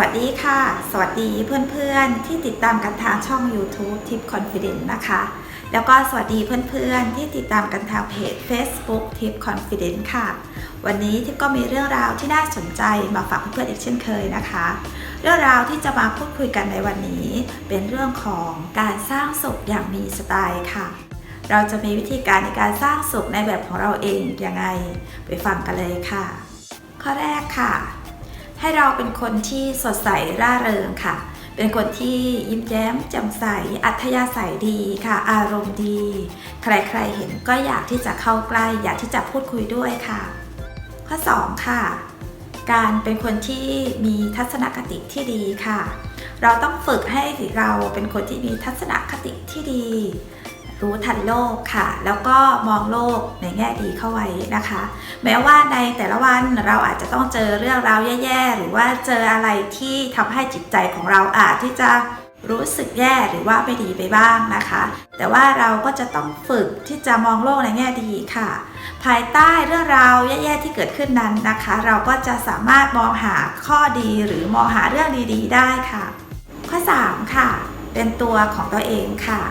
วัสดีค่ะ สวัสดีเพื่อนๆ ที่ติดตามกันทางช่อง YouTube Tip Confidence นะคะ แล้วก็สวัสดีเพื่อนๆ ที่ติดตามกันทางเพจ Facebook Tip Confidence ค่ะ วันนี้ทิปก็มีเรื่องราวที่น่าสนใจมาฝากเพื่อนๆอีกเช่นเคยนะคะ เรื่องราวที่จะมาพูดคุยกันในวันนี้ เป็นเรื่องของการสร้างสุขอย่างมีสไตล์ค่ะ เราจะมีวิธีการในการสร้างสุขในแบบของเราเองยังไง ไปฟังกันเลยค่ะ ข้อแรกค่ะ ให้เราเป็นคนที่สดใสร่าเริงค่ะ เป็นคนที่ยิ้มแย้มแจ่มใส อัธยาศัยดีค่ะ อารมณ์ดี ใครๆเห็นก็อยากที่จะเข้าใกล้ อยากที่จะพูดคุยด้วยค่ะ ข้อ 2 ค่ะ การเป็นคนที่มีทัศนคติที่ดีค่ะ เราต้องฝึกให้เราเป็นคนที่มีทัศนคติที่ดี รู้ทันโลกค่ะ แล้วก็มองโลกในแง่ดีเข้าไว้นะคะ แม้ว่าในแต่ละวันเราอาจจะต้องเจอเรื่องราวแย่ๆ หรือว่าเจออะไรที่ทำให้จิตใจของเราอาจที่จะรู้สึกแย่หรือว่าไม่ดีไปบ้างนะคะ แต่ว่าเราก็จะต้องฝึกที่จะมองโลกในแง่ดีค่ะ ภายใต้เรื่องราวแย่ๆที่เกิดขึ้นนั้นนะคะ เราก็จะสามารถมองหาข้อดีหรือมองหาเรื่องดีๆ ได้ค่ะ ข้อ 3 ค่ะ เป็นตัวของตัวเองค่ะ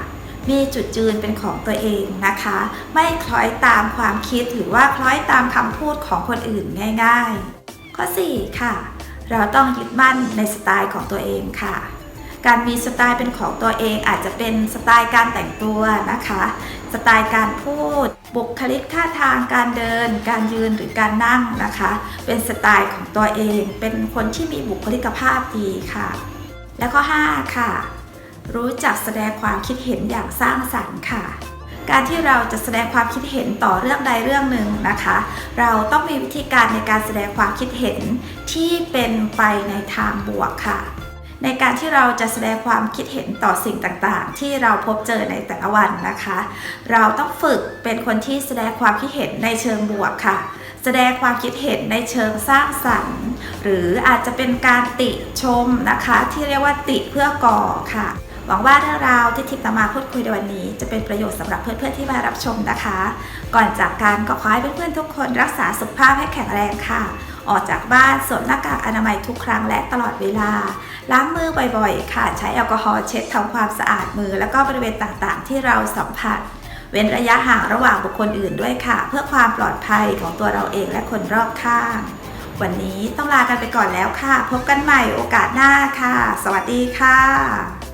มีจุดยืนเป็นของตัวเองนะคะ ไม่คล้อยตามความคิดหรือว่าคล้อยตามคำพูดของคนอื่นง่าย ๆ ข้อ 4 ค่ะ เราต้องยึดมั่นในสไตล์ของตัวเองค่ะ การมีสไตล์เป็นของตัวเองอาจจะเป็นสไตล์การแต่งตัวนะคะ สไตล์การพูด บุคลิกท่าทางการเดิน การยืนหรือการนั่งนะคะ เป็นสไตล์ของตัวเอง เป็นคนที่มีบุคลิกภาพดีค่ะ แล้วก็5ค่ะ รู้จักแสดงความคิดเห็นอย่างสร้างสรรค์ค่ะ การที่เราจะแสดงความคิดเห็นต่อเรื่องใดเรื่องหนึ่งนะคะ เราต้องมีวิธีการในการแสดงความคิดเห็นที่เป็นไปในทางบวกค่ะ ในการที่เราจะแสดงความคิดเห็นต่อสิ่งต่างๆ ที่เราพบเจอในแต่ละวันนะคะ เราต้องฝึกเป็นคนที่แสดงความคิดเห็นในเชิงบวกค่ะแสดงความคิดเห็นในเชิงสร้างสรรค์ หรืออาจจะเป็นการติชมนะคะ ที่เรียกว่าติเพื่อก่อค่ะ หวังว่าเรื่องราวที่ทิพย์นำมาพูดคุยในวันนี้ จะเป็นประโยชน์สำหรับเพื่อนๆที่มารับชมนะคะ ก่อนจากการก็ขอให้เพื่อนๆทุกคนรักษาสุขภาพให้แข็งแรงค่ะ ออกจากบ้านสวมหน้ากากอนามัยทุกครั้งและตลอดเวลา ล้างมือบ่อยๆ ค่ะ ใช้แอลกอฮอล์เช็ดทำความสะอาดมือ แล้วก็บริเวณต่างๆ ที่เราสัมผัส เว้นระยะห่างระหว่างบุคคลอื่นด้วยค่ะ เพื่อความปลอดภัยของตัวเราเองและคนรอบข้างวันนี้ต้องลากันไปก่อนแล้วค่ะ พบกันใหม่โอกาสหน้าค่ะ สวัสดีค่ะ